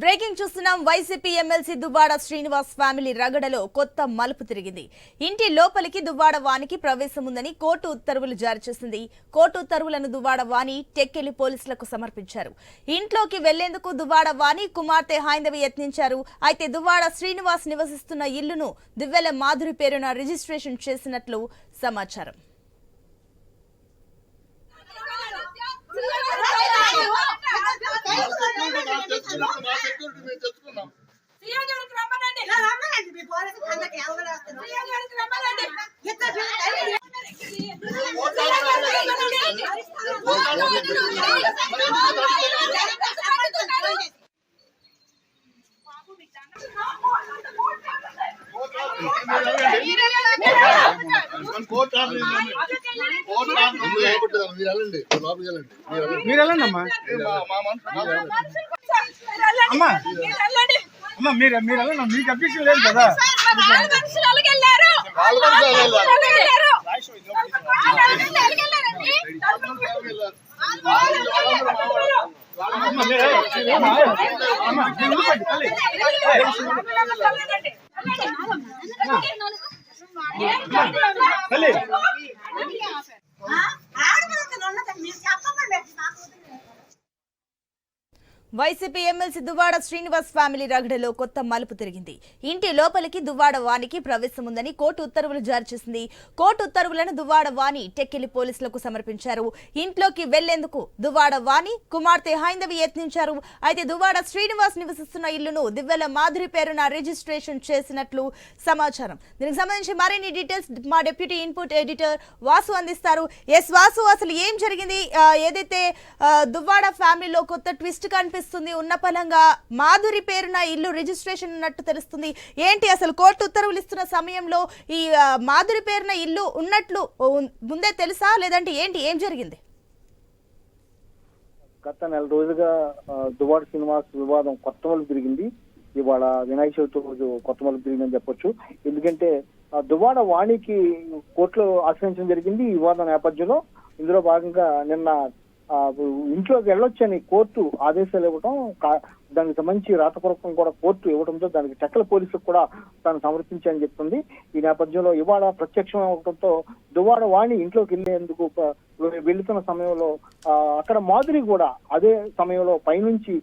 Breaking చూస్తున్నాం YCP MLC Duvvada Srinivas family రగడలో కొత్త మలుపు తిరిగింది. ఇంటి లోపలికి దువ్వాడ వానికి ప్రవేశం ఉందని కోర్టు ఉత్తర్వులు జారీ చేసింది. కోర్టు ఉత్తర్వులను దువ్వాడ వాణి టెక్కెలి పోలీసులకు సమర్పించారు. ఇంట్లోకి వెళ్ళేందుకు దువ్వాడ వాణి కుమార్తె హైందవి యత్నించారు. అయితే దువ్వాడ శ్రీనివాస్ నివసిస్తున్న ఇల్లును దివ్వెల మాధురి పేరున రిజిస్ట్రేషన్ చేసినట్లు సమాచారం. మీరు వెళ్ళండి. అమ్మా. అమ్మా. అమ్మా మీరు మీరు వెళ్ళండి. మీకు అభ్యక్షం లేదు కదా. మా వాళ్ళ మనుషులు వెళ్ళారు. వాళ్ళ మనుషులు వెళ్ళారు. వాళ్ళు వెళ్ళారు. వాళ్ళు వెళ్ళారండి. అమ్మా, మీరు- అమ్మా, అమ్మా, మీరు ఊరుకోండి, తల్లి. తల్లి వైసీపీ ఎమ్మెల్సీ దువ్వాడ శ్రీనివాస్ ఫ్యామిలీ రగడలో కొత్త మలుపు తిరిగింది. ఇంటి లోపలికి దువ్వాడ వానికి ప్రవేశం ఉందని కోర్టు ఉత్తర్వులు జారీ చేసింది. కోర్టు ఉత్తర్వులను దువ్వాడ వాణి టెక్కిలి పోలీసులకు సమర్పించారు. ఇంట్లోకి వెళ్ళేందుకు దువ్వాడ వాణి కుమార్తె హైందవి యత్నించారు. అయితే దువ్వాడ శ్రీనివాస్ నివసిస్తున్న ఇల్లును దివ్వెల మాధురి పేరున రిజిస్ట్రేషన్ చేసినట్లు సమాచారం. దీనికి సంబంధించి మరిన్ని డీటెయిల్స్ మా డిప్యూటీ ఇన్పుట్ ఎడిటర్ వాసు అందిస్తారు. ఎస్ వాసు అసలు ఏం జరిగింది? ఏదైతే దువ్వాడ ఫ్యామిలీలో కొత్త ట్విస్ట్ కనిపి కనిపిస్తుంది ఉన్న ఫలంగా మాధురి పేరున ఇల్లు రిజిస్ట్రేషన్ ఉన్నట్టు తెలుస్తుంది. ఏంటి అసలు కోర్టు ఉత్తర్వులు ఇస్తున్న సమయంలో ఈ మాధురి పేరున ఇల్లు ఉన్నట్లు ముందే తెలుసా? లేదంటే ఏంటి? ఏం జరిగింది? గత నెల రోజుగా దువాడ దువ్వాడ శ్రీనివాస్ వివాదం కొత్త మలుపు తిరిగింది. ఇవాళ వినాయక చవితి రోజు కొత్త మలుపు తిరిగిందని చెప్పొచ్చు. ఎందుకంటే దువాడ వాణికి కోర్టులో ఆశ్రయించడం జరిగింది ఈ వివాదం నేపథ్యంలో. ఇందులో భాగంగా నిన్న ఇంట్లోకి వెళ్ళొచ్చని కోర్టు ఆదేశాలు ఇవ్వడం కా- దానికి సంబంధించి రాతపూర్వకం కూడా కోర్టు ఇవ్వడంతో దానికి టెక్కల పోలీసులకు కూడా తాను సమర్పించాలని చెప్తుంది. ఈ నేపథ్యంలో ఇవాళ ప్రత్యక్షం అవడంతో దువాడ వాణి ఇంట్లోకి వెళ్ళేందుకు వెళుతున్న సమయంలో అక్కడ మాధురి కూడా అదే సమయంలో పైనుంచి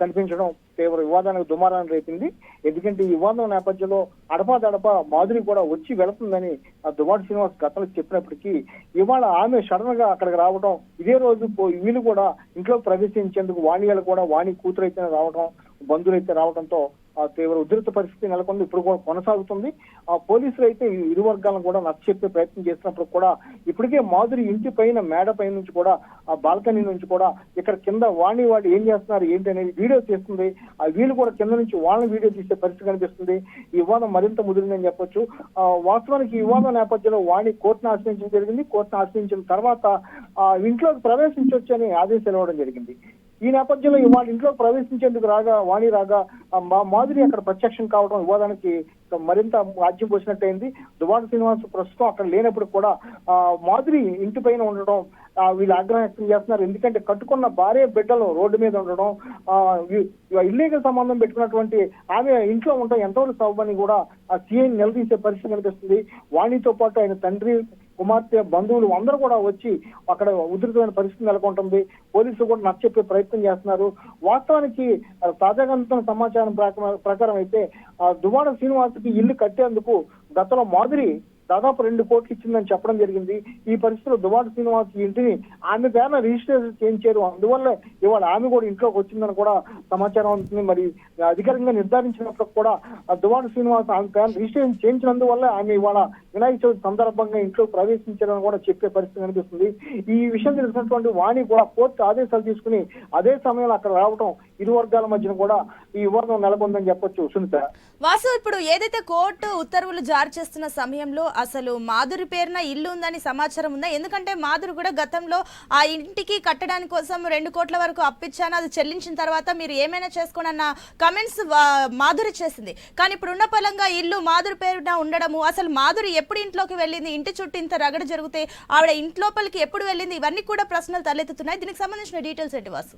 కనిపించడం తీవ్ర వివాదానికి దుమారాన్ని రేపింది. ఎందుకంటే ఈ వివాదం నేపథ్యంలో అడపాదడప మాధురి కూడా వచ్చి వెళుతుందని ఆ శ్రీనివాస్ గతంలో చెప్పినప్పటికీ ఇవాళ ఆమె సడన్గా అక్కడికి రావడం ఇదే రోజు వీళ్ళు కూడా ఇంట్లో ప్రవేశించేందుకు వాణియాలు కూడా వాణి కూతురు అయితే రావడం బంధువులు అయితే రావడంతో తీవ్ర ఉధృత పరిస్థితి నెలకొంది. ఇప్పుడు కూడా కొనసాగుతుంది. ఆ పోలీసులు అయితే ఇరు వర్గాలను కూడా నచ్చచెప్పే ప్రయత్నం చేసినప్పుడు కూడా ఇప్పటికే మాధురి ఇంటి పైన మేడ పై నుంచి కూడా ఆ బాల్కనీ నుంచి కూడా ఇక్కడ కింద వాణి వాడు ఏం చేస్తున్నారు ఏంటి అనేది వీడియో తీస్తుంది. ఆ వీళ్ళు కూడా కింద నుంచి వాళ్ళని వీడియో తీసే పరిస్థితి కనిపిస్తుంది. ఈ వివాదం మరింత ముదిరిందని చెప్పొచ్చు. ఆ, వాస్తవానికి ఈ వివాదం నేపథ్యంలో వాణి కోర్టును ఆశ్రయించడం జరిగింది. కోర్టును ఆశ్రయించిన తర్వాత ఆ ఇంట్లోకి ప్రవేశించవచ్చు అని ఆదేశాలు ఇవ్వడం జరిగింది. ఈ నేపథ్యంలో ఇవాళ ఇంట్లో ప్రవేశించేందుకు రాగా వాణి రాగా మా మాధురి అక్కడ ప్రత్యక్షం కావడం వివాదానికి మరింత ఆజ్యం పోసినట్టయింది. దువాడ శ్రీనివాస్ ప్రస్తుతం అక్కడ లేనప్పుడు కూడా ఆ మాధురి ఇంటి పైన ఉండడం వీళ్ళు ఆగ్రహం వ్యక్తం చేస్తున్నారు. ఎందుకంటే కట్టుకున్న భార్య బిడ్డలు రోడ్డు మీద ఉండడం ఆ ఇల్లీగల్ సంబంధం పెట్టుకున్నటువంటి ఆమె ఇంట్లో ఉండడం ఎంతవరకు సబబని కూడా ఆ సీఐ నిలదీసే పరిస్థితి కనిపిస్తుంది. వాణితో పాటు ఆయన తండ్రి కుమార్తె బంధువులు అందరూ కూడా వచ్చి అక్కడ ఉధృతమైన పరిస్థితి నెలకొంటుంది. పోలీసులు కూడా నచ్చెప్పే ప్రయత్నం చేస్తున్నారు. వాస్తవానికి తాజాగా అందుతున్న సమాచారం ప్రకారం- ప్రకారం అయితే ఆ, దువ్వాడ శ్రీనివాసుకి ఇల్లు కట్టేందుకు గతంలో మాదిరి దాదాపు రెండు కోట్లు ఇచ్చిందని చెప్పడం జరిగింది. ఈ పరిస్థితిలో దువాడ శ్రీనివాస్ ఇంటిని ఆమె పేరున రిజిస్ట్రేషన్ చేయించారు. అందువల్ల ఇవాళ ఆమె కూడా ఇంట్లోకి వచ్చిందని కూడా సమాచారం ఉంటుంది మరి అధికారికంగా నిర్ధారించినప్పుడు కూడా ఆ దువాడ శ్రీనివాస్ ఆమె పేరున రిజిస్ట్రేషన్ చేయించినందువల్ల ఆమె ఇవాళ వినాయక చవితి సందర్భంగా ఇంట్లో ప్రవేశించారని కూడా చెప్పే పరిస్థితి కనిపిస్తుంది. ఈ విషయం తెలిసినటువంటి వాణి కూడా కోర్టు ఆదేశాలు తీసుకుని అదే సమయంలో అక్కడ రావడం ఇరు వర్గాల మధ్యన కూడా ఈ వివాదం నెలకొందని చెప్పొచ్చు సునీత. వాసు ఇప్పుడు ఏదైతే కోర్టు ఉత్తర్వులు జారీ చేస్తున్న సమయంలో అసలు మాధురి పేరున ఇల్లు ఉందని సమాచారం ఉందా? ఎందుకంటే మాధురి కూడా గతంలో ఆ ఇంటికి కట్టడానికి కోసం రెండు కోట్ల వరకు అప్పించాను అది చెల్లించిన తర్వాత మీరు ఏమైనా చేసుకోనన్న కమెంట్స్ మాధురి చేసింది. కానీ ఇప్పుడు ఉన్న పలంగా ఇల్లు మాధురి పేరున ఉండడము అసలు మాధురి ఎప్పుడు ఇంట్లోకి వెళ్ళింది? ఇంటి చుట్టూ ఇంత రగడ జరిగితే ఆవిడ ఇంట్లోపలికి ఎప్పుడు వెళ్ళింది? ఇవన్నీ కూడా ప్రశ్నలు తలెత్తుతున్నాయి. దీనికి సంబంధించిన డీటెయిల్స్ ఏంటి వాసు?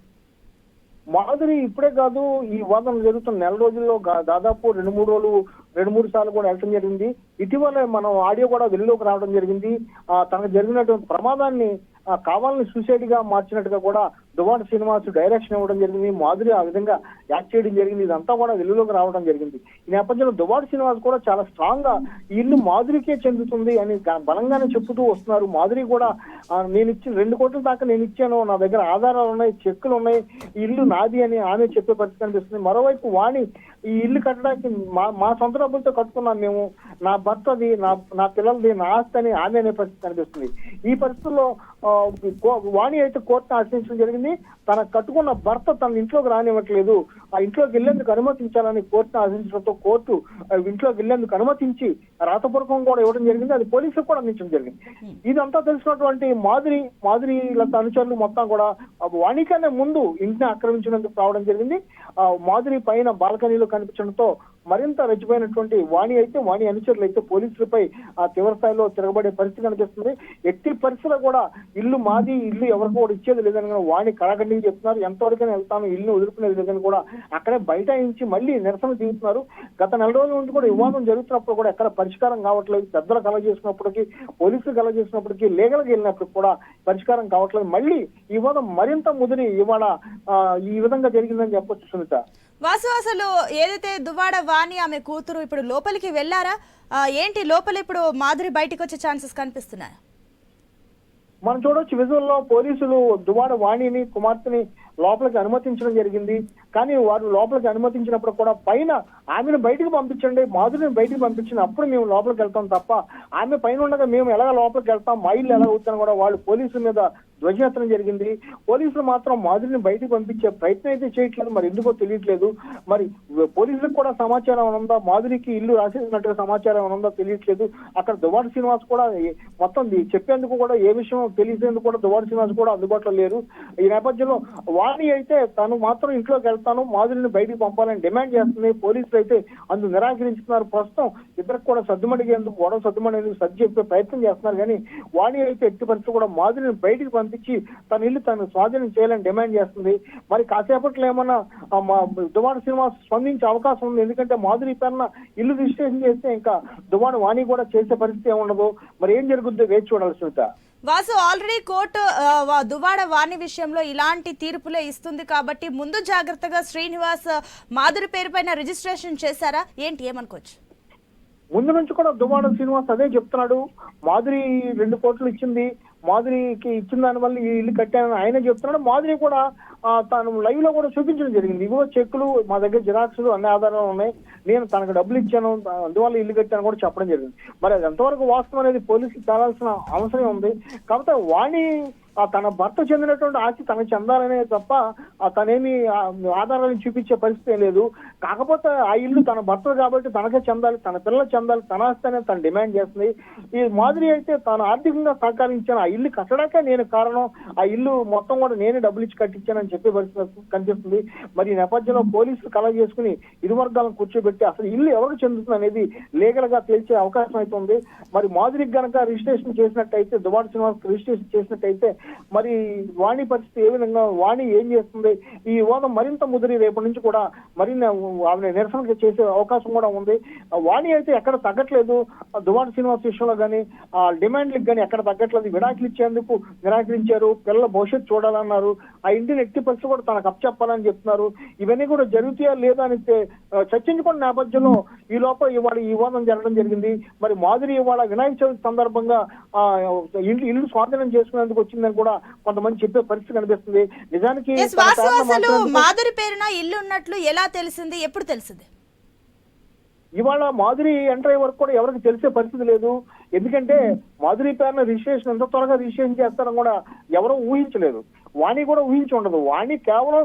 మాధురి ఇప్పుడే కాదు ఈ వాదన జరుగుతున్న నెల రోజుల్లో దాదాపు రెండు మూడు రోజులు రెండు మూడు సార్లు కూడా వెళ్ళటం జరిగింది. ఇటీవల మనం ఆడియో కూడా వెలుగులోకి రావడం జరిగింది. ఆ తనకు జరిగినటువంటి ప్రమాదాన్ని కావాలని సూసైడ్గా మార్చినట్టుగా కూడా దువాన్ శ్రీనివాస్ డైరెక్షన్ ఇవ్వడం జరిగింది మాధురి ఆ విధంగా యాక్ట్ చేయడం జరిగింది ఇదంతా కూడా వెలుగులోకి రావడం జరిగింది. ఈ నేపథ్యంలో దువాడ శ్రీనివాస్ కూడా చాలా స్ట్రాంగ్గా ఈ ఇల్లు మాధురికే చెందుతుంది అని బలంగానే చెప్పుతూ వస్తున్నారు. మాధురి కూడా నేను ఇచ్చిన రెండు కోట్ల దాకా నేను ఇచ్చాను నా దగ్గర ఆధారాలు ఉన్నాయి చెక్కులు ఉన్నాయి ఈ ఇల్లు నాది అని ఆమె చెప్పే పరిస్థితి కనిపిస్తుంది. మరోవైపు వాణి ఈ ఇల్లు కట్టడానికి మా మా సొంత డబ్బులతో కట్టుకున్నాం మేము నా భర్తది నా నా పిల్లలది నా ఆస్తి అని ఆమె అనే పరిస్థితి కనిపిస్తుంది. ఈ పరిస్థితుల్లో కో- వాణి అయితే కోర్టును ఆశ్రయించడం జరిగింది. తన కట్టుకున్న భర్త తన ఇంట్లోకి రానివ్వట్లేదు. ఆ ఇంట్లోకి వెళ్ళేందుకు అనుమతించాలని కోర్టును ఆశ్రయించడంతో కోర్టు ఇంట్లోకి వెళ్ళేందుకు అనుమతించి రాతపూర్వకం కూడా ఇవ్వడం జరిగింది. అది పోలీసులకు కూడా అందించడం జరిగింది. ఇదంతా తెలిసినటువంటి మాధురి మాధురి లత అనుచరులు మొత్తం కూడా ఆ వాణి కన్నా ముందు ఇంటిని ఆక్రమించినందుకు రావడం జరిగింది. ఆ మాధురి పైన బాల్కనీలో కనిపించడంతో మరింత రెచ్చిపోయినటువంటి వాణి అయితే వాణి అనుచరులు అయితే పోలీసులపై ఆ తీవ్ర స్థాయిలో తిరగబడే పరిస్థితి కనిపిస్తుంది. ఎట్టి పరిస్థితుల్లో కూడా ఇల్లు మాది ఇల్లు ఎవరికి కూడా ఇచ్చేది లేదని వాణి కళాఖండికి చెప్తున్నారు. ఎంతవరకైనా వెళ్తాను ఇల్లు వదులుకునేది లేదని కూడా అక్కడే బైఠాయించి మళ్ళీ నిరసన దిగుతున్నారు గత నెల రోజుల నుండి కూడా వివాదం జరుగుతున్నప్పుడు కూడా ఎక్కడ పరిష్కారం కావట్లేదు. పెద్దలు కల చేసినప్పటికీ పోలీసులు కల చేసినప్పటికీ లీగల్గా వెళ్ళినప్పుడు కూడా పరిష్కారం కావట్లేదు. మళ్ళీ ఈ వివాదం మరింత ముదిరి ఇవాళ ఈ విధంగా జరిగిందని చెప్పొచ్చు సునీత. వాసు అసలు ఏదైతే దువ్వాడ వాణి ఆమె కూతురు ఇప్పుడు లోపలికి వెళ్ళారా? ఏంటి లోపల ఇప్పుడు మాధురి బయటికి వచ్చే ఛాన్సెస్ కనిపిస్తున్నాయి? మనం చూడొచ్చు విజువల్లో పోలీసులు దువాడ వాణిని కుమార్తెని లోపలికి అనుమతించడం జరిగింది. కానీ వారు లోపలికి అనుమతించినప్పుడు కూడా పైన ఆమెను బయటికి పంపించండి మాధురిని బయటకు పంపించిన అప్పుడు మేము లోపలికి వెళ్తాం తప్ప ఆమె పైన ఉండగా మేము ఎలా లోపలికి వెళ్తాం మా ఇల్లు ఎలా అవుతాం కూడా వాళ్ళు పోలీసుల మీద ధ్వజయాత్ర జరిగింది. పోలీసులు మాత్రం మాధురిని బయటకు పంపించే ప్రయత్నం అయితే చేయట్లేదు. మరి ఎందుకో తెలియట్లేదు. మరి పోలీసులకు కూడా సమాచారం ఉందా? మాధురికి ఇల్లు రాసేసినట్టుగా సమాచారం ఉందా తెలియట్లేదు. అక్కడ దువాడ శ్రీనివాస్ కూడా మొత్తం చెప్పేందుకు కూడా ఏ విషయం తెలిసేందుకు కూడా దువాడ శ్రీనివాస్ కూడా అందుబాటులో లేరు. ఈ నేపథ్యంలో వాణి అయితే తను మాత్రం ఇంట్లోకి వెళ్తాను మాధురిని బయటికి పంపాలని డిమాండ్ చేస్తుంది పోలీసులు అయితే అందు నిరాకరించుకున్నారు. ప్రస్తుతం ఇద్దరికి కూడా సర్దుమడిగేందుకు గొడవ సర్దుమడేందుకు సర్ది చెప్పే ప్రయత్నం చేస్తున్నారు. కానీ వాణి అయితే ఎట్టి పరిస్థితులు కూడా మాధురిని బయటికి పంపించి తన ఇల్లు తను స్వాధీనం చేయాలని డిమాండ్ చేస్తుంది. మరి కాసేపట్లో ఏమన్నా మా దువాడ సినిమా స్పందించే అవకాశం ఉంది. ఎందుకంటే మాధురి పైన ఇల్లు రిజిస్ట్రేషన్ చేస్తే ఇంకా దువాడ వాణి కూడా చేసే పరిస్థితి ఏముండదు. మరి ఏం జరుగుద్దో వేచి చూడాల్సి ఉంటా వాసు ఆల్రెడీ కోర్టు దువాడ వాణి విషయంలో ఇలాంటి తీర్పులే ఇస్తుంది కాబట్టి ముందు జాగ్రత్తగా శ్రీనివాస్ మాధురి పేరు పైన రిజిస్ట్రేషన్ చేశారా? ఏంటి ఏమనుకోవచ్చు? ముందు నుంచి కూడా దువాడ శ్రీనివాస్ అదే చెప్తున్నాడు. మాధురి రెండు కోట్లు ఇచ్చింది. మాధురికి ఇచ్చిన దాని వల్ల ఈ ఇల్లు కట్టానని ఆయన చెప్తున్నాడు. మాధురి కూడా తను తాను లైవ్లో కూడా చూపించడం జరిగింది. ఇవో చెక్కులు మా దగ్గర జిరాక్స్లు అన్ని ఆధారాలు ఉన్నాయి. నేను తనకు డబ్బులు ఇచ్చాను. అందువల్ల ఇల్లు కట్టాను కూడా చెప్పడం జరిగింది. మరి అది ఎంతవరకు వాస్తవం అనేది పోలీసులు తేలాల్సిన అవసరం ఉంది. కాకపోతే వాణి తన భర్త చెందినటువంటి ఆస్తి తనకు చెందాలనే తప్ప ఆ తనేమి ఆధారాలను చూపించే పరిస్థితి ఏం లేదు. కాకపోతే ఆ ఇల్లు తన భర్త కాబట్టి తనకే చెందాలి తన పిల్లలు చెందాలి తన ఆస్తి అనేది తను డిమాండ్ చేస్తుంది. ఈ మాదిరి అయితే తాను ఆర్థికంగా సహకరించాను ఆ ఇల్లు కట్టడాకే నేను కారణం. ఆ ఇల్లు మొత్తం కూడా నేనే డబ్బులు ఇచ్చి కట్టించానని చెప్పే పరిస్థితి కనిపిస్తుంది. మరి ఈ నేపథ్యంలో పోలీసులు కల చేసుకుని ఇరు వర్గాలను కూర్చోబెట్టి అసలు ఇల్లు ఎవరికి చెందుతుంది అనేది లీగల్గా తేల్చే అవకాశం అయితే ఉంది. మరి మాధురికి గనక రిజిస్ట్రేషన్ చేసినట్టయితే దువాడ శ్రీనివాస్ రిజిస్ట్రేషన్ చేసినట్టయితే మరి వాణి పరిస్థితి ఏ విధంగా వాణి ఏం చేస్తుంది? ఈ వివాదం మరింత ముదిరి రేపటి నుంచి కూడా మరిన్ని ఆమె నిరసన చేసే అవకాశం కూడా ఉంది. వాణి అయితే ఎక్కడ తగ్గట్లేదు. దువాన్ శ్రీనివాస్ విషయంలో కానీ ఆ డిమాండ్లకు కానీ ఎక్కడ తగ్గట్లేదు. విడాకులు ఇచ్చేందుకు నిరాకరించారు. పిల్లల భవిష్యత్తు చూడాలన్నారు. ఆ ఇంటిని ఎట్టి పరిస్థితి కూడా తనకు అప్పచెప్పాలని చెప్తున్నారు. ఇవన్నీ కూడా జరుగుతాయా లేదా అని చర్చించుకున్న నేపథ్యంలో ఈ లోపల ఇవాళ ఈ వివాదం జరగడం జరిగింది. మరి మాధురి ఇవాళ వినాయక చవితి సందర్భంగా ఇల్లు ఇల్లు స్వాధీనం చేసుకునేందుకు వచ్చిందని కూడా కొంతమంది చెప్పే పరిస్థితి కనిపిస్తుంది. నిజానికి అసలు మాధురి పేరున ఇల్లు ఉన్నట్లు ఎలా తెలిసింది? ఎప్పుడు తెలిసింది? ఇవాళ మాధురి ఎంటర్ అయ్యే వరకు కూడా ఎవరికి తెలిసే పరిస్థితి లేదు. ఎందుకంటే మాధురి పేరున రిజిస్ట్రేషన్ ఎంత త్వరగా రిజిస్ట్రేషన్ చేస్తారని కూడా ఎవరూ ఊహించలేదు. వాణి కూడా ఊహించి ఉండదు. వాణి కేవలం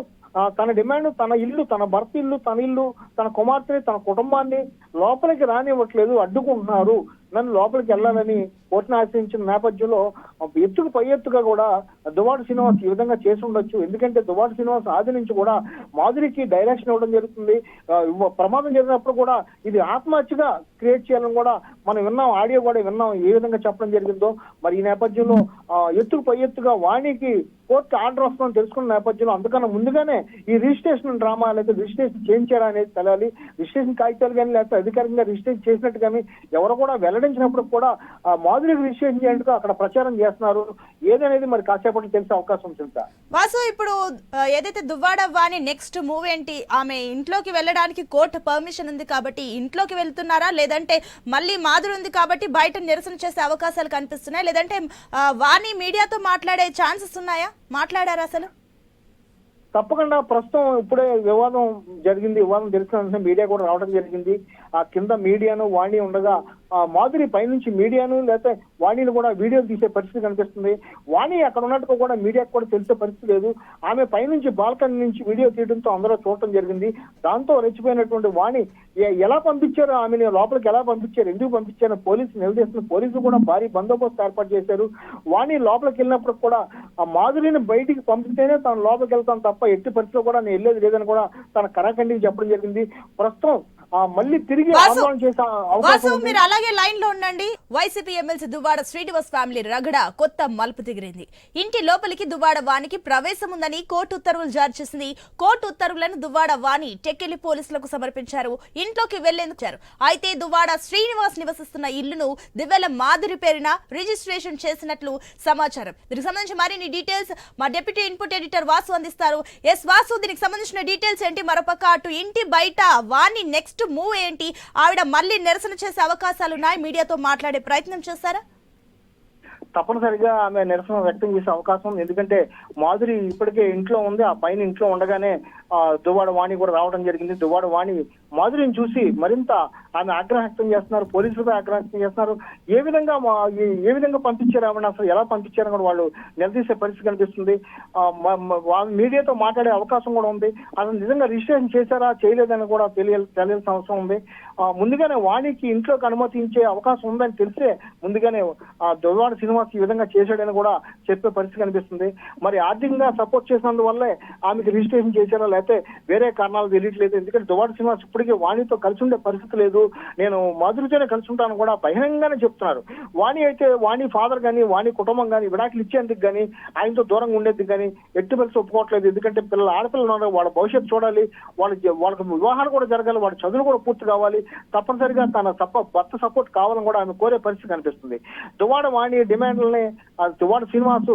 తన డిమాండ్ తన ఇల్లు తన భర్త ఇల్లు తన ఇల్లు తన కుమార్తెని తన కుటుంబాన్ని లోపలికి రానివ్వట్లేదు అడ్డుకుంటున్నారు. నన్ను లోపలికి వెళ్ళాలని కోర్టును ఆశ్రయించిన నేపథ్యంలో ఎత్తుకు పై ఎత్తుగా కూడా దువాడు శ్రీనివాస్ ఈ విధంగా చేసి ఉండొచ్చు. ఎందుకంటే దువాడు శ్రీనివాస్ ఆది నుంచి కూడా మాధురికి డైరెక్షన్ ఇవ్వడం జరుగుతుంది. ప్రమాదం జరిగినప్పుడు కూడా ఇది ఆత్మహత్యగా క్రియేట్ చేయాలని కూడా మనం విన్నాం. ఆడియో కూడా విన్నాం ఏ విధంగా చెప్పడం జరిగిందో. మరి ఈ నేపథ్యంలో ఎత్తుకు పై ఎత్తుగా వాణికి కోర్టు ఆర్డర్ వస్తుందని తెలుసుకున్న నేపథ్యంలో అందుకన్నా ముందుగానే ఈ రిజిస్ట్రేషన్ డ్రామా అనేది రిజిస్ట్రేషన్ చేయించారా అనేది తెలియాలి రిజిస్ట్రేషన్ కాగితాలు కానీ లేకపోతే అధికారికంగా రిజిస్ట్రేషన్ చేసినట్టు కానీ ఎవరు కూడా వెల్లడించినప్పుడు కూడా మాధురికి రిజిస్ట్రేషన్ చేయందుకు అక్కడ ప్రచారం చేస్తున్నారు. ఏదనేది మరి కాసేపట్లో తెలిసే అవకాశం ఉంటుంది సార్. వాసు ఇప్పుడు ఏదైతే దువ్వాడ వాణి నెక్స్ట్ మూవ్ ఏంటి? ఆమె ఇంట్లోకి వెళ్ళడానికి కోర్టు పర్మిషన్ ఉంది కాబట్టి ఇంట్లోకి వెళ్తున్నారా? లేదంటే మళ్ళీ మాధురి ఉంది కాబట్టి బయట నిరసన చేసే అవకాశాలు కనిపిస్తున్నాయి? లేదంటే వాణి మీడియాతో మాట్లాడే ఛాన్సెస్ ఉన్నాయా? మాట్లాడారా అసలు? తప్పకుండా ప్రస్తుతం ఇప్పుడే వివాదం జరిగింది. వివాదం తెలిసిన మీడియా కూడా రావడం జరిగింది. ఆ కింద మీడియాను వాణి ఉండగా మాధురి పైనుంచి మీడియాను లేకపోతే వాణిని కూడా వీడియోలు తీసే పరిస్థితి కనిపిస్తుంది. వాణి అక్కడ ఉన్నట్టుగా కూడా మీడియాకు కూడా తెలిసే పరిస్థితి లేదు. ఆమె పైనుంచి బాల్కనీ నుంచి వీడియో తీయడంతో అందరూ చూడటం జరిగింది. దాంతో రెచ్చిపోయినటువంటి వాణి ఎలా పంపించారు? ఆమెని లోపలికి ఎలా పంపించారు? ఎందుకు పంపించారు? పోలీసు నిలదీస్తున్న పోలీసులు కూడా భారీ బందోబస్తు ఏర్పాటు చేశారు. వాణి లోపలికి వెళ్ళినప్పుడు కూడా ఆ మాధురిని బయటికి పంపితేనే తను లోపలికి వెళ్తాను తప్ప ఎట్టి పరిస్థితిలో కూడా నేను వెళ్ళేది లేదని కూడా తన కరాఖండికి చెప్పడం జరిగింది. ప్రస్తుతం మళ్ళీ తిరిగి. మీరు అలాగే లైన్లో ఉండండి. వైసీపీ ఎమ్మెల్సీ దువ్వాడ శ్రీనివాస్ ఫ్యామిలీ రగడ కొత్త మలుపు తిరిగింది ఇంటి లోపలికి దువ్వాడ వానికి ప్రవేశం ఉందని కోర్టు ఉత్తర్వులు జారీ చేసింది. కోర్టు ఉత్తర్వులను దువ్వాడ వాణి టెక్కెలి పోలీసులకు సమర్పించారు. ఇంట్లోకి వెళ్ళేందుకు. అయితే దువ్వాడ శ్రీనివాస్ నివసిస్తున్న ఇల్లును దివ్వెల మాధురి పేరున రిజిస్ట్రేషన్ చేసినట్లు సమాచారం. దీనికి సంబంధించి మరిన్ని డీటెయిల్స్ మా డిప్యూటీ ఇన్పుట్ ఎడిటర్ వాసు అందిస్తారు. ఎస్ వాసు దీనికి సంబంధించిన డీటెయిల్స్ ఏంటి? మరోపక్క అటు ఇంటి బయట వాణి నెక్స్ట్ మూవ్ ఏంటి? ఆవిడ మళ్ళీ నిరసన చేసే అవకాశాలు ఉన్నాయి. మీడియాతో మాట్లాడే ప్రయత్నం చేస్తారా తప్పనిసరిగా ఆమె నిరసన వ్యక్తం చేసే అవకాశం ఎందుకంటే మాధురి ఇప్పటికే ఇంట్లో ఉంది. ఆ పైన ఇంట్లో ఉండగానే ఆ దువ్వాడ వాణి కూడా రావడం జరిగింది. దువ్వాడ వాణి మాధురిని చూసి మరింత ఆమె ఆగ్రహం వ్యక్తం చేస్తున్నారు పోలీసులపై ఆగ్రహం వ్యక్తం చేస్తున్నారు. ఏ విధంగా ఏ- విధంగా పంపించారు ఆమెను అసలు ఎలా పంపించారని కూడా వాళ్ళు నిలదీసే పరిస్థితి కనిపిస్తుంది. వాళ్ళు మీడియాతో మాట్లాడే అవకాశం కూడా ఉంది. అసలు నిజంగా రిజిస్ట్రేషన్ చేశారా చేయలేదని కూడా తెలియ తెలియాల్సిన అవసరం ఉంది. ముందుగానే వాణికి ఇంట్లోకి అనుమతించే అవకాశం ఉందని తెలిసే ముందుగానే ఆ సినిమాస్ శ్రీనివాస్ ఈ విధంగా చేశాడని కూడా చెప్పే పరిస్థితి కనిపిస్తుంది. మరి ఆర్థికంగా సపోర్ట్ చేసినందువల్లే ఆమెకి రిజిస్ట్రేషన్ చేశారా లేకపోతే వేరే కారణాలు తెలియట్లేదు. ఎందుకంటే దువ్వాడ శ్రీనివాస్ ఇప్పటికే వాణితో కలిసి ఉండే పరిస్థితి లేదు. నేను మాధురితోనే కలిసి ఉంటాను కూడా బహిరంగంగానే చెప్తున్నారు. వాణి అయితే వాణి ఫాదర్ కానీ వాణి కుటుంబం కానీ విడాకులు ఇచ్చేందుకు కానీ ఆయనతో దూరంగా ఉండేది కానీ ఎట్టి పరిస్థితి ఒప్పుకోవట్లేదు. ఎందుకంటే పిల్లలు ఆడపిల్లలు ఉన్నారు వాళ్ళ భవిష్యత్తు చూడాలి. వాళ్ళ వాళ్ళకి వివాహాలు కూడా జరగాలి. వాళ్ళ చదువులు కూడా పూర్తి కావాలి. తప్పనిసరిగా తన తప్ప భర్త సపోర్ట్ కావాలని కూడా ఆమె కోరే పరిస్థితి కనిపిస్తుంది. దువాడ వాణి డిమాండ్లని దువాడ శ్రీనివాసు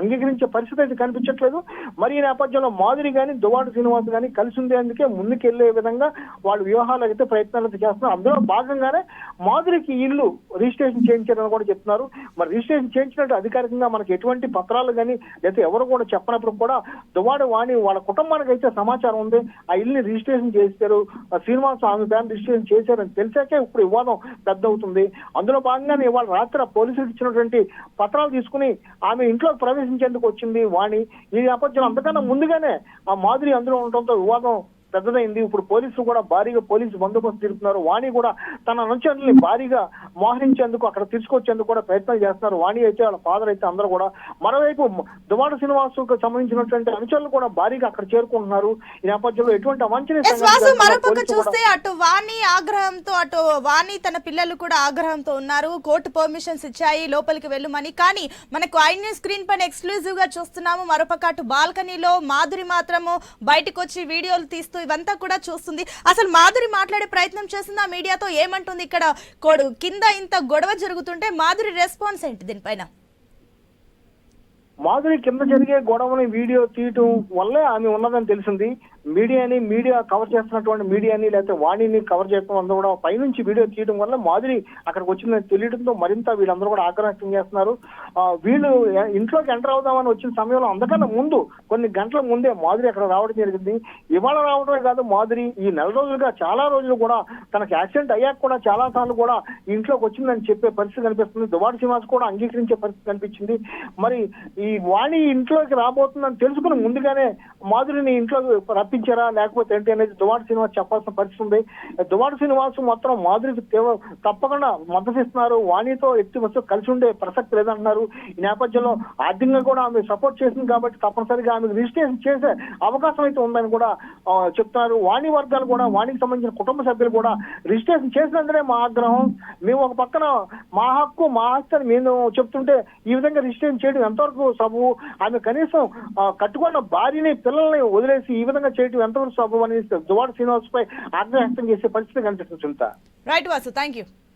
అంగీకరించే పరిస్థితి అయితే కనిపించట్లేదు. మరి ఈ నేపథ్యంలో మాధురి కానీ దువాడ శ్రీనివాస్ కానీ కలిసి ఉండేందుకే ముందుకెళ్ళే విధంగా వాళ్ళు వ్యూహాలు అయితే ప్రయత్నాలు అయితే చేస్తున్నారు అందులో భాగంగానే మాధురికి ఇల్లు రిజిస్ట్రేషన్ చేయించారని కూడా చెప్తున్నారు. మరి రిజిస్ట్రేషన్ చేయించినట్టు అధికారికంగా మనకి ఎటువంటి పత్రాలు కానీ లేకపోతే ఎవరు కూడా చెప్పనప్పుడు కూడా దువాడ వాణి వాళ్ళ కుటుంబానికి అయితే సమాచారం ఉంది. ఆ ఇల్లుని రిజిస్ట్రేషన్ చేశారు. శ్రీనివాస స్వామి ఆమె ఫ్యాన్ రిజిస్ట్రేషన్ చేశారని తెలిసాకే ఇప్పుడు వివాదం పెద్ద అవుతుంది అందులో భాగంగానే ఇవాళ రాత్రి పోలీసులకు ఇచ్చినటువంటి పత్రాలు తీసుకుని ఆమె ఇంట్లో ప్రవేశించేందుకు వచ్చింది వాణి. ఈ నేపథ్యంలో అంతకన్నా ముందుగానే ఆ మాధురి అందులో ఉండటంతో వివాదం పెద్దదైంది. ఇప్పుడు పోలీసులు కూడా భారీగా పోలీసు బందోబస్తు తిరుగుతున్నారు. వాణి కూడా తన అనుచరుల్ని భారీగా మోహరించేందుకు అక్కడ తీసుకొచ్చేందుకు కూడా ప్రయత్నం చేస్తున్నారు. వాణి అయితే వాళ్ళ ఫాదర్ అయితే అందరూ కూడా. మరోవైపు దువాడ శ్రీనివాసుకు సంబంధించినటువంటి అనుచరులు కూడా భారీగా అక్కడ చేరుకుంటున్నారు. ఈ నేపథ్యంలో ఎటువంటి అవాంఛనీయ చూస్తే అటు వాణి ఆగ్రహంతో అటు వాణి తన పిల్లలు కూడా ఆగ్రహంతో ఉన్నారు. కోర్టు పర్మిషన్స్ ఇచ్చాయి లోపలికి వెళ్ళమని. కానీ మనకు ఐన్యూ స్క్రీన్ పైన ఎక్స్క్లూజివ్గా చూస్తున్నాము. మరోపక్క అటు బాల్కనీలో మాధురి మాత్రము బయటకు వచ్చి వీడియోలు తీస్తూ ఇవంతా కూడా చూస్తుంది. అసలు మాధురి మాట్లాడే ప్రయత్నం చేసింది ఆ మీడియాతో ఏమంటుంది ఇక్కడ? కొడు కింద ఇంత గొడవ జరుగుతుంటే మాధురి రెస్పాన్స్ ఏంటి దీనిపైన? మాధురి కింద జరిగే గొడవని వీడియో తీయటం వల్లే ఆమె ఉన్నదని తెలిసింది. మీడియాని మీడియా కవర్ చేస్తున్నటువంటి మీడియాని లేకపోతే వాణిని కవర్ చేయడం అందరూ కూడా పైనుంచి వీడియో తీయడం వల్ల మాధురి అక్కడికి వచ్చిందని తెలియడంతో మరింత వీళ్ళందరూ కూడా ఆగ్రహం వ్యక్తం చేస్తున్నారు వీళ్ళు ఇంట్లోకి ఎంటర్ అవుదామని వచ్చిన సమయంలో అందుకన్నా ముందు కొన్ని గంటల ముందే మాధురి అక్కడ రావడం జరిగింది. ఇవాళ రావడమే కాదు మాధురి ఈ నెల రోజులుగా చాలా రోజులు కూడా తనకి యాక్సిడెంట్ అయ్యాక కూడా చాలా సార్లు కూడా ఇంట్లోకి వచ్చిందని చెప్పే పరిస్థితి కనిపిస్తుంది. దువాడ శ్రీనివాస్ కూడా అంగీకరించే పరిస్థితి కనిపించింది. మరి ఈ వాణి ఇంట్లోకి రాబోతుందని తెలుసుకుని ముందుగానే మాధురిని ఇంట్లోకి రప్పి తప్పించారా లేకపోతే ఏంటి అనేది దువాడ శ్రీనివాస్ చెప్పాల్సిన పరిస్థితి ఉంది. దువాడ శ్రీనివాస్ మొత్తం మాధురికి తీవ్ర తప్పకుండా మద్దతు ఇస్తున్నారు వాణితో ఎత్తి వస్తూ కలిసి ఉండే ప్రసక్తి లేదంటున్నారు. ఈ నేపథ్యంలో ఆర్థికంగా కూడా ఆమె సపోర్ట్ చేసింది కాబట్టి తప్పనిసరిగా ఆమెకు రిజిస్ట్రేషన్ చేసే అవకాశం అయితే ఉందని కూడా చెప్తున్నారు. వాణి వర్గాలు కూడా వాణికి సంబంధించిన కుటుంబ సభ్యులు కూడా రిజిస్ట్రేషన్ చేసినందునే మా ఆగ్రహం. మేము ఒక పక్కన మా హక్కు మా హక్కు అని మేము చెప్తుంటే ఈ విధంగా రిజిస్ట్రేషన్ చేయడం ఎంతవరకు సబు ఆమె కనీసం కట్టుకున్న భార్యని పిల్లల్ని వదిలేసి ఈ విధంగా చేయడం ఎంతవరకు సబు అని దువాడ శ్రీనివాస్ పై ఆగ్రహం చేసే పరిస్థితి కనిపిస్తుంది Sunitha. Right Vasu thank you